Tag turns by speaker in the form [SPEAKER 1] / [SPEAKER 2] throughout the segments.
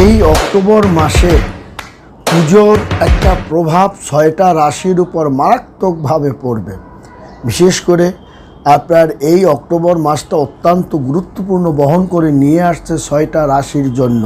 [SPEAKER 1] এই অক্টোবর মাসে পুজোর একটা প্রভাব ছয়টা রাশির উপর মারাত্মকভাবে পড়বে। বিশেষ করে আপনার এই অক্টোবর মাসটা অত্যন্ত গুরুত্বপূর্ণ বহন করে নিয়ে আসছে ছয়টা রাশির জন্য।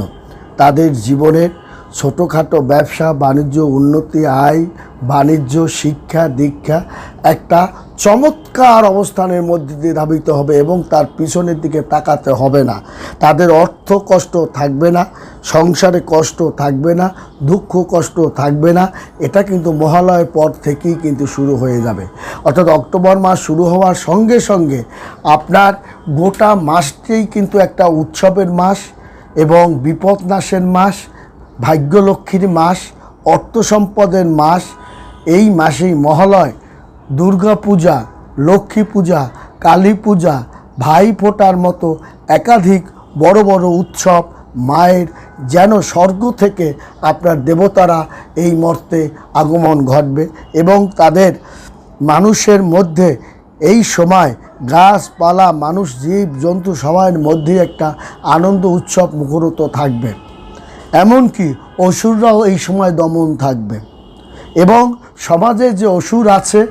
[SPEAKER 1] তাদের জীবনের ছোটোখাটো ব্যবসা, বাণিজ্য উন্নতি, আয়, বাণিজ্য, শিক্ষা, দীক্ষা একটা চমৎকার অবস্থানের মধ্যে দিয়ে ধাবিত হবে এবং তার পিছনের দিকে তাকাতে হবে না। তাদের অর্থ কষ্ট থাকবে না, সংসারে কষ্ট থাকবে না, দুঃখ কষ্ট থাকবে না। এটা কিন্তু মহালয়ের পর থেকেই কিন্তু শুরু হয়ে যাবে। অর্থাৎ অক্টোবর মাস শুরু হওয়ার সঙ্গে সঙ্গে আপনার গোটা মাসটাই কিন্তু একটা উৎসবের মাস এবং বিপদ নাশের মাস ভাগ্যলক্ষ্মীর মাস অর্থ সম্পদের মাস, এই মাসেই মহালয় দুর্গা পূজা লক্ষ্মী পূজা কালী পূজা ভাই ফোটার মতো একাধিক বড় বড় উৎসব মায়ের যেন স্বর্গ থেকে আপনার দেবতারা এই মর্তে আগমন ঘটবে এবং তাদের মানুষের মধ্যে এই সময় গাছপালা, মানুষ, জীব, জন্তু সবার মধ্যে একটা আনন্দ উৎসব মুখরিত থাকবে। এমনকি অসুররাও এই সময় দমন থাকবে। এবং সমাজে যে অসুর আছে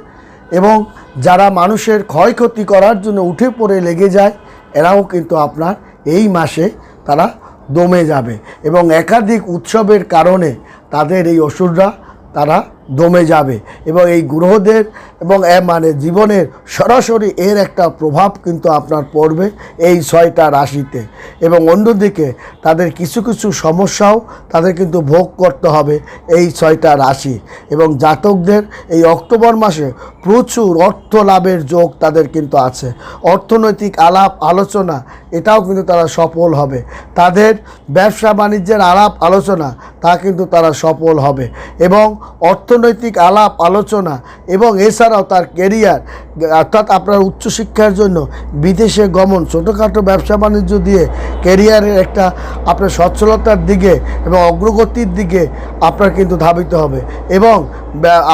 [SPEAKER 1] এবং যারা মানুষের ক্ষয়ক্ষতি করার জন্য উঠে পড়ে লেগে যায়, এরাও কিন্তু আপনার এই মাসে তারা দমে যাবে। এবং একাধিক উৎসবের কারণে তাদের এই অসুররা তারা দমে যাবে এবং এই গ্রহদের এবং মানে জীবনের সরাসরি এর একটা প্রভাব কিন্তু আপনার পড়বে এই ছয়টা রাশিতে। এবং অন্যদিকে তাদের কিছু কিছু সমস্যাও তাদের কিন্তু ভোগ করতে হবে এই ছয়টা রাশি। এবং জাতকদের এই অক্টোবর মাসে প্রচুর অর্থ লাভের যোগ তাদের কিন্তু আছে। অর্থনৈতিক আলাপ, আলোচনা, এটাও কিন্তু তারা সফল হবে। তাদের ব্যবসা, বাণিজ্যের আলাপ, আলোচনা, তা কিন্তু তারা সফল হবে। এবং অর্থনৈতিক আলাপ, আলোচনা এবং এছাড়াও তার কেরিয়ার অর্থাৎ আপনার উচ্চশিক্ষার জন্য বিদেশে গমন, ছোটোখাটো ব্যবসা বাণিজ্য দিয়ে কেরিয়ারের একটা আপনার সচ্ছলতার দিকে এবং অগ্রগতির দিকে আপনার কিন্তু ধাবিত হবে এবং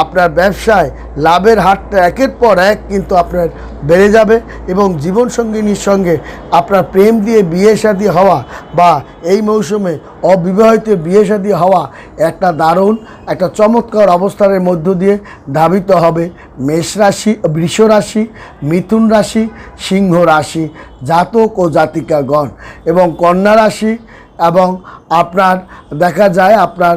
[SPEAKER 1] আপনার ব্যবসায় লাভের হারটা একের পর এক কিন্তু আপনার বেড়ে যাবে এবং জীবনসঙ্গিনীর সঙ্গে আপনার প্রেম দিয়ে বিয়ে শাদী হওয়া বা এই মৌসুমে অবিবাহিত বিয়ে শাদী হওয়া একটা দারুণ, একটা চমৎকার অবস্থানের মধ্য দিয়ে ধাবিত হবে মেষ রাশি, বৃষ রাশি, মিথুন রাশি, সিংহ রাশি, জাতক ও জাতিকাগণ এবং কন্যা রাশি এবং আপনার, দেখা যায় আপনার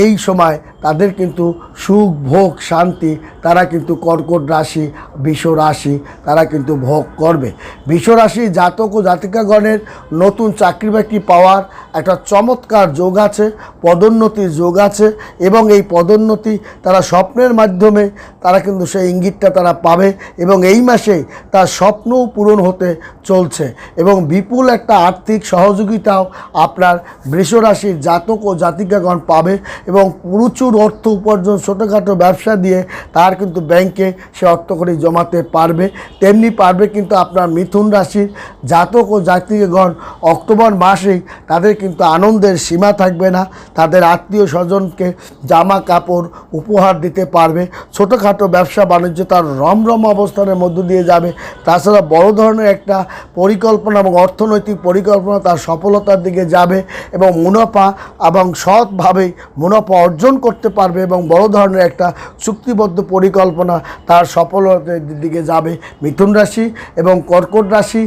[SPEAKER 1] এই সময় তাদের কিন্তু সুখ, ভোগ, শান্তি, তারা কিন্তু কর্কট রাশি, বিষ রাশি, তারা কিন্তু ভোগ করবে। বিষ রাশি জাতক ও জাতিকাগণের নতুন চাকরি বাকরি পাওয়ার একটা চমৎকার যোগ আছে, পদোন্নতির যোগ আছে এবং এই পদোন্নতি তারা স্বপ্নের মাধ্যমে তারা কিন্তু সেই ইঙ্গিতটা তারা পাবে এবং এই মাসে তার স্বপ্নও পূরণ হতে চলছে এবং বিপুল একটা আর্থিক সহযোগিতাও আপনার বৃষরাশির জাতক ও জাতিকাগণ পাবে এবং প্রচুর অর্থ উপার্জন, ছোটোখাটো ব্যবসা দিয়ে তার কিন্তু ব্যাংকে সে অর্থ করে জমাতে পারবে। তেমনি পারবে কিন্তু আপনার মিথুন রাশির জাতক ও জাতিকাগণ অক্টোবর মাসেই তাদের কিন্তু আনন্দের সীমা থাকবে না। তাদের আত্মীয় স্বজনকে জামা কাপড় উপহার দিতে পারবে। ছোটোখাটো ব্যবসা বাণিজ্য তার রমরম অবস্থানের মধ্য দিয়ে যাবে। তাছাড়া বড় ধরনের একটা পরিকল্পনা এবং অর্থনৈতিক পরিকল্পনা তার সফলতার দিকে যাবে এবং মুনাফা এবং সৎভাবেই মুনাফা অর্জন করতে পারবে এবং বড় ধরনের একটা চুক্তিবদ্ধ পরিকল্পনা তার সফলতার দিকে যাবে। মিথুন রাশি এবং কর্কট রাশি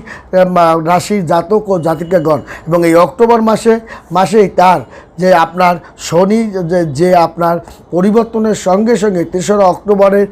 [SPEAKER 1] রাশির জাতক ও জাতিকাগণ এবং এই অক্টোবর মাসে, মাসেই তার যে আপনার শনি, যে আপনার পরিবর্তনের সঙ্গে সঙ্গে তেসরা অক্টোবরের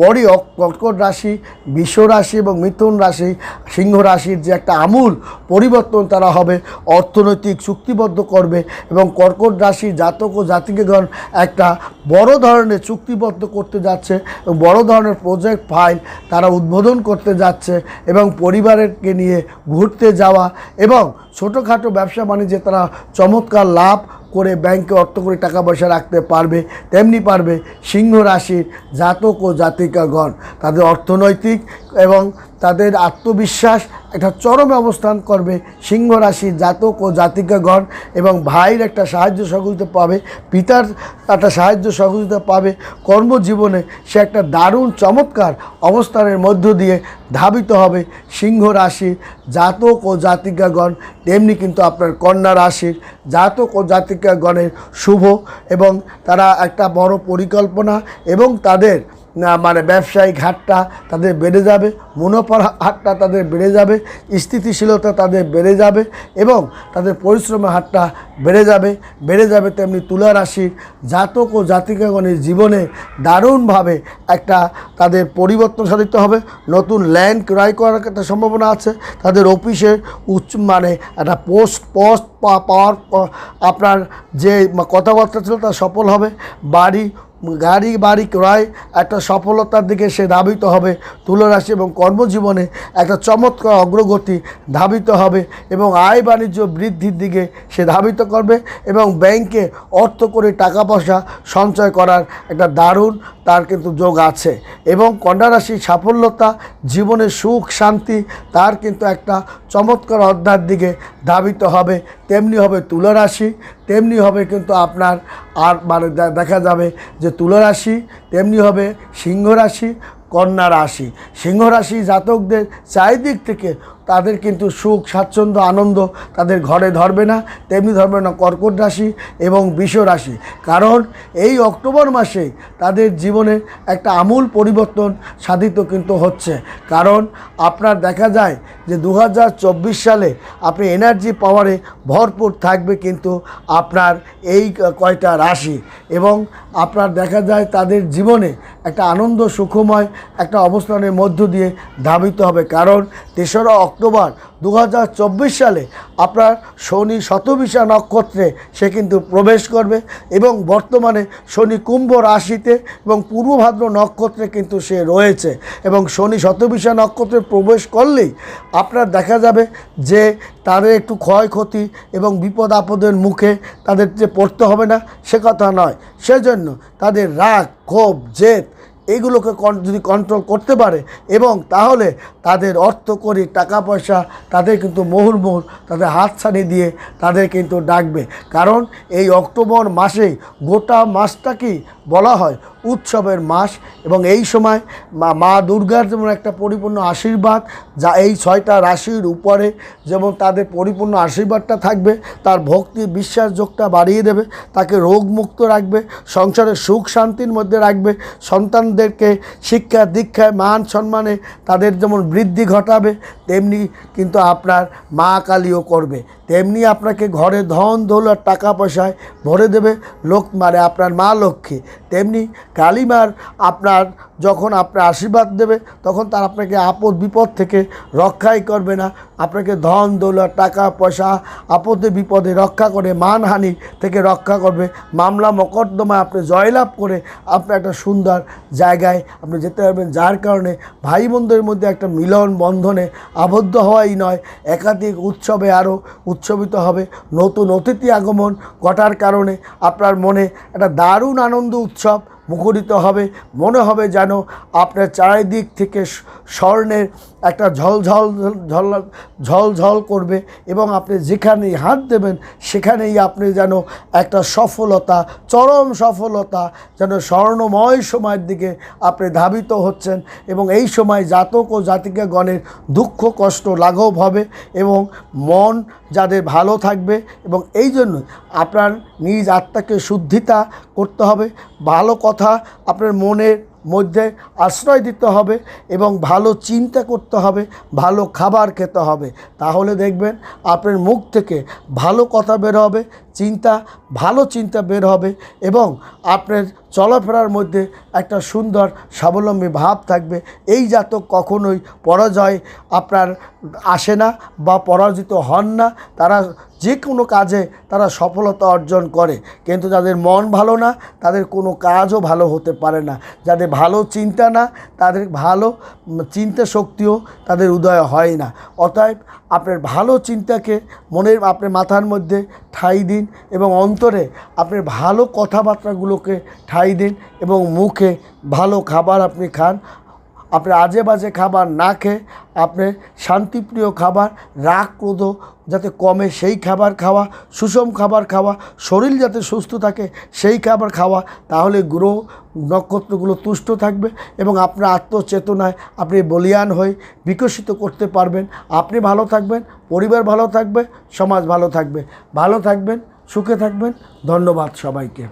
[SPEAKER 1] পরই কর্কট রাশি বিশ্ব রাশি এবং মিথুন রাশি, সিংহ রাশির যে একটা আমূল পরিবর্তন তারা হবে, অর্থনৈতিক চুক্তিবদ্ধ করবে এবং কর্কট রাশি জাতক ও জাতিকেগণ একটা বড় ধরনের চুক্তিবদ্ধ করতে যাচ্ছে এবং বড় ধরনের প্রজেক্ট ফাইল তারা উদ্বোধন করতে যাচ্ছে এবং পরিবারকে নিয়ে ঘুরতে যাওয়া এবং ছোটোখাটো ব্যবসা বাণিজ্যে তারা চমৎকার লাভ লাভ করে ব্যাংকে অর্থ করে টাকা পয়সা রাখতে পারবে, তেমনি পারবে সিংহ রাশির জাতক ও জাতিকাগণ। তাদের অর্থনৈতিক এবং তাদের আত্মবিশ্বাস একটা চরমে অবস্থান করবে সিংহ রাশির জাতক ও জাতিকাগণ এবং ভাইয়ের একটা সাহায্য সহযোগিতা পাবে, পিতার একটা সাহায্য সহযোগিতা পাবে। কর্মজীবনে সে একটা দারুণ চমৎকার অবস্থানের মধ্য দিয়ে ধাবিত হবে সিংহ রাশির জাতক ও জাতিকাগণ। তেমনি কিন্তু আপনার কন্যা রাশির জাতক ও জাতিকাগণের শুভ এবং তারা একটা বড় পরিকল্পনা এবং তাদের মানে ব্যবসায়িক হারটা তাদের বেড়ে যাবে, মুনাফার হারটা তাদের বেড়ে যাবে, স্থিতিশীলতা তাদের বেড়ে যাবে এবং তাদের পরিশ্রমের হারটা বেড়ে যাবে। বেড়ে যাবে তেমনি তুলা রাশির জাতক ও জাতিকাগণের জীবনে দারুণভাবে একটা তাদের পরিবর্তন সাধিত হবে। নতুন ল্যান্ড ক্রয় করার একটা সম্ভাবনা আছে। তাদের অফিসের উচ্চ মানে একটা পোস্ট পোস্ট পাওয়ার, আপনার যে কথাবার্তা ছিল তা সফল হবে। বাড়ি গাড়ি বাড়ি ক্রয় একটা সফলতার দিকে সে ধাবিত হবে। তুলারাশি এবং কর্মজীবনে একটা চমৎকার অগ্রগতি ধাবিত হবে এবং আয় বাণিজ্য বৃদ্ধির দিকে সে ধাবিত করবে এবং ব্যাংকে অর্থ করে টাকা পয়সা সঞ্চয় করার একটা দারুণ তার কিন্তু যোগ আছে এবং কন্যা রাশির সাফল্যতা জীবনের সুখ, শান্তি তার কিন্তু একটা চমৎকার অধ্যায়ের দিকে ধাবিত হবে। তেমনি হবে তুলা রাশি তেমনি হবে কিন্তু আপনার আর মানে দেখা যাবে যে তুলা রাশি তেমনি হবে সিংহ রাশি কন্যা রাশি। সিংহ রাশি জাতকদের চারিদিক থেকে তাদের কিন্তু সুখ, স্বাচ্ছন্দ্য, আনন্দ তাদের ঘরে ধরবে না। তেমনি ধরবে না কর্কট রাশি এবং বিষ রাশি। কারণ এই অক্টোবর মাসে তাদের জীবনে একটা আমূল পরিবর্তন সাধিত কিন্তু হচ্ছে। কারণ আপনার দেখা যায় যে দু হাজার চব্বিশ সালে আপনি এনার্জি পাওয়ারে ভরপুর থাকবে কিন্তু আপনার এই কয়টা রাশি এবং আপনার দেখা যায় তাদের জীবনে একটা আনন্দ সুখময় একটা অবস্থানের মধ্য দিয়ে ধাবিত হবে। কারণ তেসরা অক্টোবর দু হাজার চব্বিশ সালে আপনার শনি শতবিশা নক্ষত্রে সে কিন্তু প্রবেশ করবে এবং বর্তমানে শনি কুম্ভ রাশিতে এবং পূর্ব ভাদ্র নক্ষত্রে কিন্তু সে রয়েছে এবং শনি শতবিশা নক্ষত্রে প্রবেশ করলেই আপনার দেখা যাবে যে তাদের একটু ক্ষয়ক্ষতি এবং বিপদ আপদের মুখে তাদের যে পড়তে হবে না সে কথা নয়। সেজন্য তাদের রাগ, ক্ষোভ, জেদ এইগুলোকে কন- যদি কন্ট্রোল করতে পারে এবং তাহলে তাদের অর্থ করি, টাকা পয়সা, তাদের কিন্তু মুহুর্মুহুর তাদের হাত ছাড়ি দিয়ে তাদের কিন্তু ডাকবে। কারণ এই অক্টোবর মাসেই গোটা মাসটাকেই বলা হয় উৎসবের মাস এবং এই সময় মা দুর্গার যেমন একটা পরিপূর্ণ আশীর্বাদ, যা এই ছয়টা রাশির উপরে যেমন তাদের পরিপূর্ণ আশীর্বাদটা থাকবে, তার ভক্তি বিশ্বাস যোগটা বাড়িয়ে দেবে, তাকে রোগমুক্ত রাখবে সংসারের সুখ শান্তির মধ্যে রাখবে সন্তানদেরকে শিক্ষা দীক্ষায় মান সম্মানে তাদের যেমন বৃদ্ধি ঘটাবে, তেমনি কিন্তু আপনার মা কালীও করবে। তেমনি আপনাকে ঘরে ধন দৌলত টাকা পয়সায় ভরে দেবে লোক মানে আপনার মা লক্ষ্মী। তেমনি কালীমার আপনার যখন আপনার আশীর্বাদ দেবে, তখন তার আপনাকে আপদ বিপদ থেকে রক্ষাই করবে না। আপনাকে ধন দৌলত টাকা পয়সা আপদে বিপদে রক্ষা করে মানহানি থেকে রক্ষা করবে। মামলা মকদ্দমায় আপনি জয়লাভ করে আপনি একটা সুন্দর জায়গায় আপনি যেতে পারবেন, যার কারণে ভাই বোনদের মধ্যে একটা মিলন বন্ধনে আবদ্ধ হওয়াই নয়। একাধিক উৎসবে আরও উৎসবিত হবে। নতুন অতিথি আগমন ঘটার কারণে আপনার মনে একটা দারুণ আনন্দ উৎসব মুখরিত হবে। মনে হবে যেন আপনার চারিদিক থেকে স্বর্ণের একটা ঝলঝল ঝল ঝলঝল করবে এবং আপনি যেখানেই হাত দেবেন সেখানেই আপনি যেন একটা সফলতা, চরম সফলতা যেন স্বর্ণময় সময়ের দিকে আপনি ধাবিত হচ্ছেন এবং এই সময় জাতক ও জাতিকাগণের দুঃখ, কষ্ট, লাঘব হবে এবং মন যাদের ভালো থাকবে এবং এই জন্য আপনার নিজ আত্মাকে শুদ্ধিতা করতে হবে। ভালো কথা আপনার মনের মধ্যে আশ্রয় দিতে হবে এবং ভালো চিন্তা করতে হবে, ভালো খাবার খেতে হবে। তাহলে দেখবেন আপনার মুখ থেকে ভালো কথা বের হবে, চিন্তা, ভালো চিন্তা বের হবে এবং আপনার চলাফেরার মধ্যে একটা সুন্দর স্বাবলম্বী ভাব থাকবে। এই জাতক কখনোই পরাজয় আপনার আসে না বা পরাজিত হন না। তারা যে কোনো কাজে তারা সফলতা অর্জন করে। কিন্তু যাদের মন ভালো না, তাদের কোনো কাজও ভালো হতে পারে না। যাদের ভালো চিন্তা না, তাদের ভালো চিন্তা শক্তিও তাদের উদয় হয় না। অতএব আপনার ভালো চিন্তাকে মনের, আপনার মাথার মধ্যে ঠাই দিন এবং অন্তরে আপনার ভালো কথাবার্তাগুলোকে ঠাই দিন এবং মুখে ভালো খাবার আপনি খান। আপনি আজে বাজে খাবার না খেয়ে আপনি শান্তিপ্রিয় খাবার রাগ ক্রোধ যাতে কমে সেই খাবার খাওয়া, সুষম খাবার খাওয়া, শরীর যাতে সুস্থ থাকে সেই খাবার খাওয়া, তাহলে গ্রহ নক্ষত্রগুলো তুষ্ট থাকবে এবং আপনার আত্মচেতনায় আপনি বলিয়ান হয়ে বিকশিত করতে পারবেন। আপনি ভালো থাকবেন, পরিবার ভালো থাকবে, সমাজ ভালো থাকবে। ভালো থাকবেন, সুখে থাকবেন। ধন্যবাদ সবাইকে।